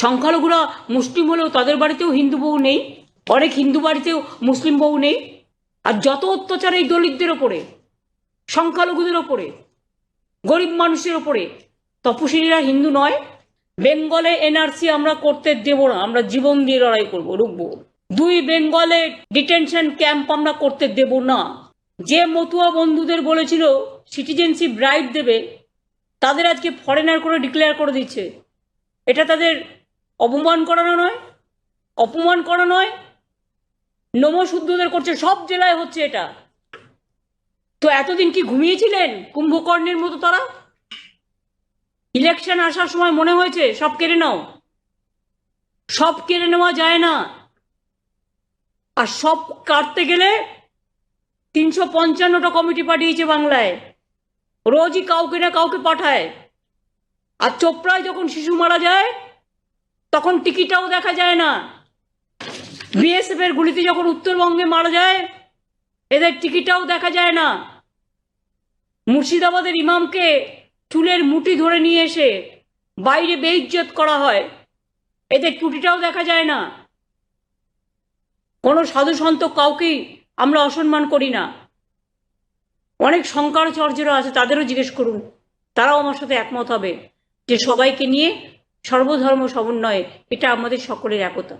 সংখ্যালঘুরা মুসলিম হলেও তাদের বাড়িতেও হিন্দু বউ নেই, অনেক হিন্দু বাড়িতেও মুসলিম বউ নেই, আর যত অত্যাচার এই দলিতদের ওপরে, সংখ্যালঘুদের ওপরে, গরিব মানুষের ওপরে, তপশিলীরা হিন্দু নয়, বেঙ্গলে এনআরসি আমরা করতে দেব না, আমরা জীবন দিয়ে লড়াই করব, রুখবো। দুই বেঙ্গলে ডিটেনশন ক্যাম্প আমরা করতে দেব না। যে মতুয়া বন্ধুদের বলেছিল সিটিজেনশিপ রাইট দেবে, তাদের আজকে ফরেনার করে ডিক্লেয়ার করে দিচ্ছে। এটা তাদের অপমান করানো নয়, অপমান করা নয় নমশুদ্ধদের করছে, সব জেলায় হচ্ছে এটা। তো এতদিন কি ঘুমিয়েছিলেন কুম্ভকর্ণের মতো তারা? ইলেকশন আসার সময় মনে হয়েছে, সব কেড়ে নাও। সব কেড়ে নেওয়া যায় না। আর সব কাটতে গেলে তিনশো পঞ্চান্নটা কমিটি পাঠিয়েছে বাংলায়। রোজই কাউকে না কাউকে পাঠায়। আর চোপড়ায় যখন শিশু মারা যায় তখন টিকিটাও দেখা যায় না। বিএসএফ এর গুলিতে যখন উত্তরবঙ্গে মারা যায়, এদের টিকিটাও দেখা যায় না। মুর্শিদাবাদের ইমামকে চুলের মুটি ধরে নিয়ে এসে বাইরে বেইজ্জত করা হয়। এদের টুটিটাও দেখা যায় না। কোনো সাধু সন্ত কাউকেই আমরা অসম্মান করি না। অনেক শঙ্করাচার্যরা আছে, তাদেরও জিজ্ঞেস করুন। তারাও আমার সাথে একমত হবে যে সবাইকে নিয়ে সর্বধর্ম সমন্বয়ে এটা আমাদের সকলের একতা।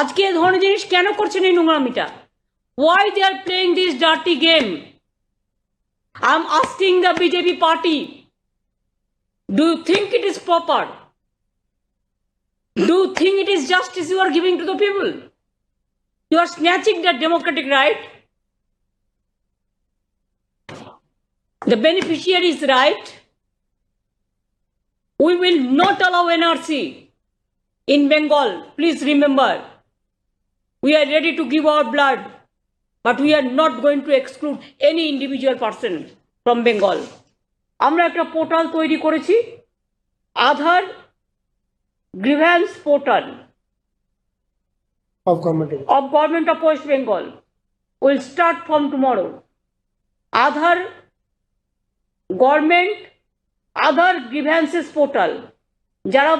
আজকে এ ধরনের জিনিস কেন করছেন এই নোংরামিটা? Why they are playing this dirty game I am asking the BJP party do you think it is proper do you think it is justice you are giving to the people You are snatching their democratic right. The beneficiaries' right. We will not allow NRC in Bengal. Please remember, we are ready to give our blood, but we are not going to exclude any individual person from Bengal. আমরা একটা portal তৈরি করেছি Aadhaar grievance portal of government. of Government of West Bengal will start from tomorrow. Aadhaar government Aadhaar grievances portal যারা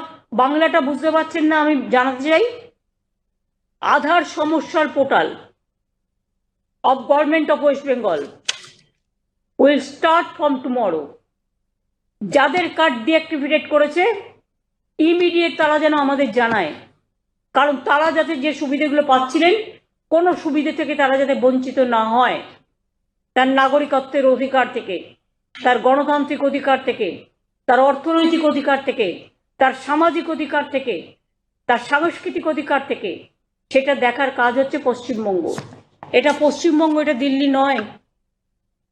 বাংলাটা বুঝতে পারছেন না, আমি জানাতে চাই, আধার সমস্যার portal of government of West Bengal will start from tomorrow যাদের কার্ড ডিঅ্যাক্টিভেটেড করেছে ইমিডিয়েট তারা যেন আমাদের জানায়। কারণ তারা যাতে যে সুবিধেগুলো পাচ্ছিলেন, কোনো সুবিধে থেকে তারা যাতে বঞ্চিত না হয়, তার নাগরিকত্বের অধিকার থেকে। তার গণতান্ত্রিক অধিকার থেকে, তার অর্থনৈতিক অধিকার থেকে, তার সামাজিক অধিকার থেকে, তার সাংস্কৃতিক অধিকার থেকে, সেটা দেখার কাজ হচ্ছে পশ্চিমবঙ্গ। এটা পশ্চিমবঙ্গ, এটা দিল্লি নয়।